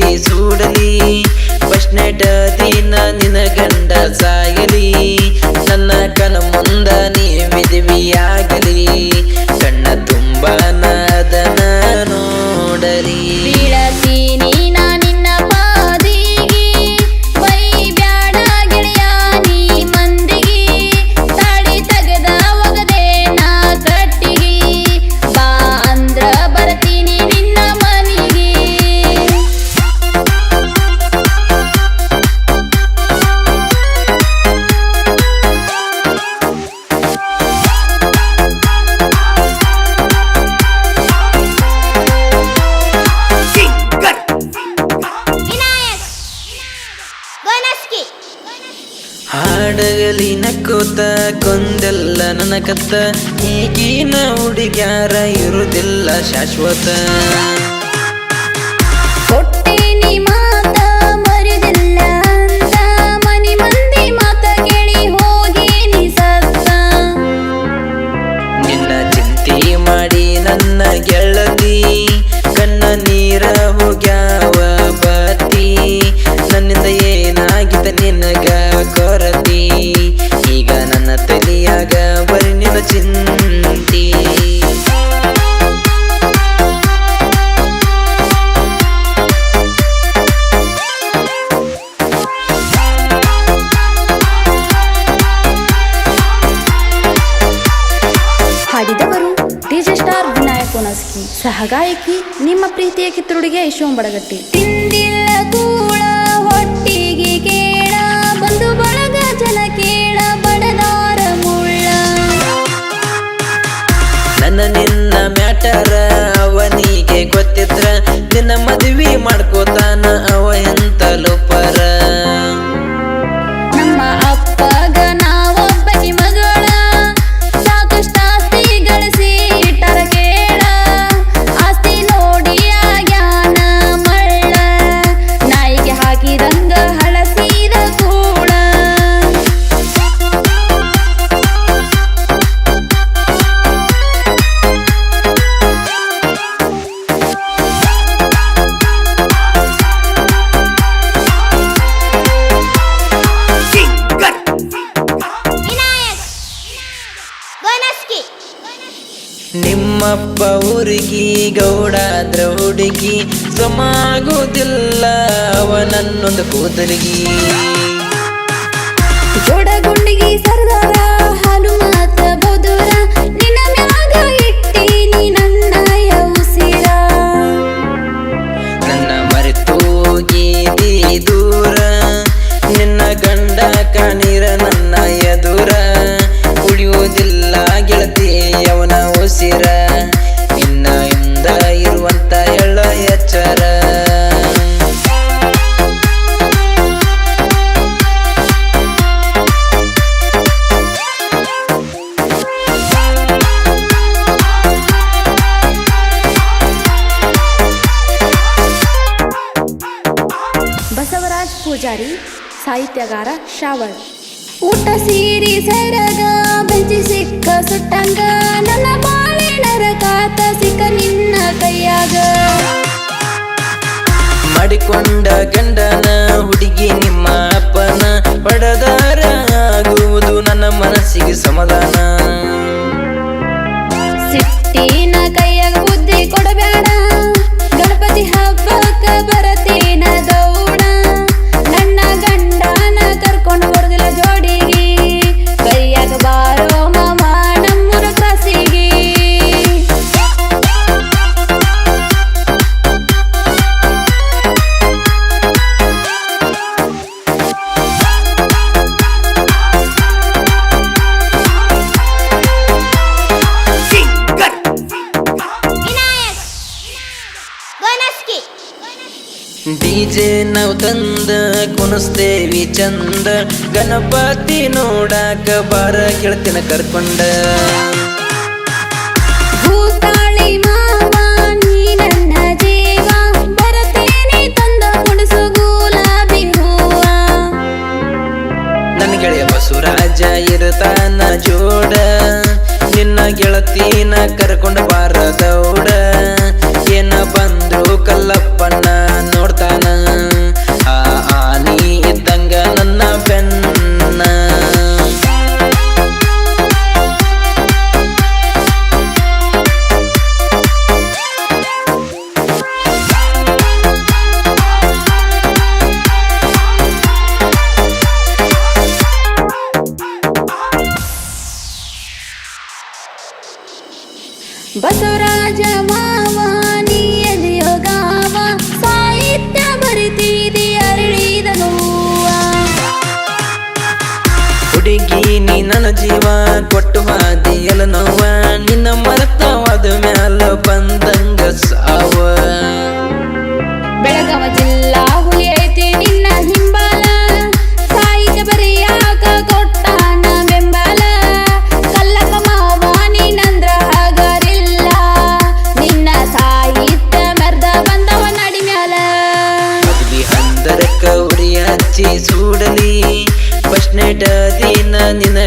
ಹಚ್ಚಿ ಹಾಡಗಲಿ ನಕ್ಕೋತ ಕೊಂದೆಲ್ಲ ನನ್ನ ಕತ್ತ ಈಗಿನ ಹುಡುಗ್ಯಾರ ಇರುವುದಿಲ್ಲ ಶಾಶ್ವತ. ಸಹ ಸಹಗಾಯಕಿ ನಿಮ್ಮ ಪ್ರೀತಿಯ ಕಿತ್ತುರುಡಿಗೆ ಯಶೋಂ ಬಡಗಟ್ಟಿ. ತಿಂದಿಲ್ಲ ಕೂಳ ಹೊಟ್ಟಿಗೆ ಕೇಳ ಬಂದು ಬಳಗ ಜನ ಕೇಳ ಬಡದಾರ ಮುಳ್ಳ. ನನ್ನ ನಿನ್ನ ಮ್ಯಾಟರ ಅವನಿಗೆ ಗೊತ್ತಿದ್ರ ನಿನ್ನ ಮದುವೆ ಮಾಡ್ಕೋತಾನ ಅವ ಎಂತ ಲೋಪರ ನಿಮ್ಮಪ್ಪ ಊರಿಗೆ ಗೌಡ ಹುಡುಗಿ. ಸಮಾಗುವುದಿಲ್ಲ ಅವನನ್ನೊಂದು ಕೂದಲಿಗಿ. ಅವನ ಇನ್ನ ಇಂದ ಇರುವಂತ ಎಳ್ಳ ಎಚ್ಚರ. ಬಸವರಾಜ್ ಪೂಜಾರಿ ಸಾಹಿತ್ಯಗಾರ ಶಾವಳ್ ಊಟ ಸೀರಿ ಸೆರಗ ಬೆಂಚಿ ಸಿಕ್ಕ ಸುಟ್ಟಂಗ ನನ್ನ ಬಾಳೆ ನರಕಾತ ಸಿಕ್ಕ ನಿನ್ನ ಕೈಯಾಗ. ಮಾಡಿಕೊಂಡ ಗಂಡನ ಹುಡುಗಿ ನಿಮ್ಮ ಅಪ್ಪನ ಪಡೆದಾರ ಆಗುವುದು ನನ್ನ ಮನಸ್ಸಿಗೆ ಸಮಾಧಾನ. ಸಿಟ್ಟಿನ ಕೈಯಾಗ ಬುದ್ಧಿ ಕೊಡಬೇಡ ಡಿಜೆ ನಾವು ತಂದ ಕುಣಿಸ್ತೇವಿ ಚಂದ. ಗಣಪತಿ ನೋಡಾಕ ಬಾರ ಕೇಳ್ತಿನ ಕರ್ಕೊಂಡ. ನನ್ನ ಗೆಳೆಯ ಬಸವರಾಜ ಇರ್ತಾನ ಜೋಡ. ನಿನ್ನ ಗೆಳತಿನ ಕರ್ಕೊಂಡ ಬಾರ ದೌಡ. ಏನ ಬಂದ್ರು ಕಲ್ಲಪ್ಪಣ್ಣ ನೋಡ್ತಾನ ಹಚ್ಚಿ ಸೂಡಲಿ ನೈಟ್ ದಿನ ನಿನ್ನ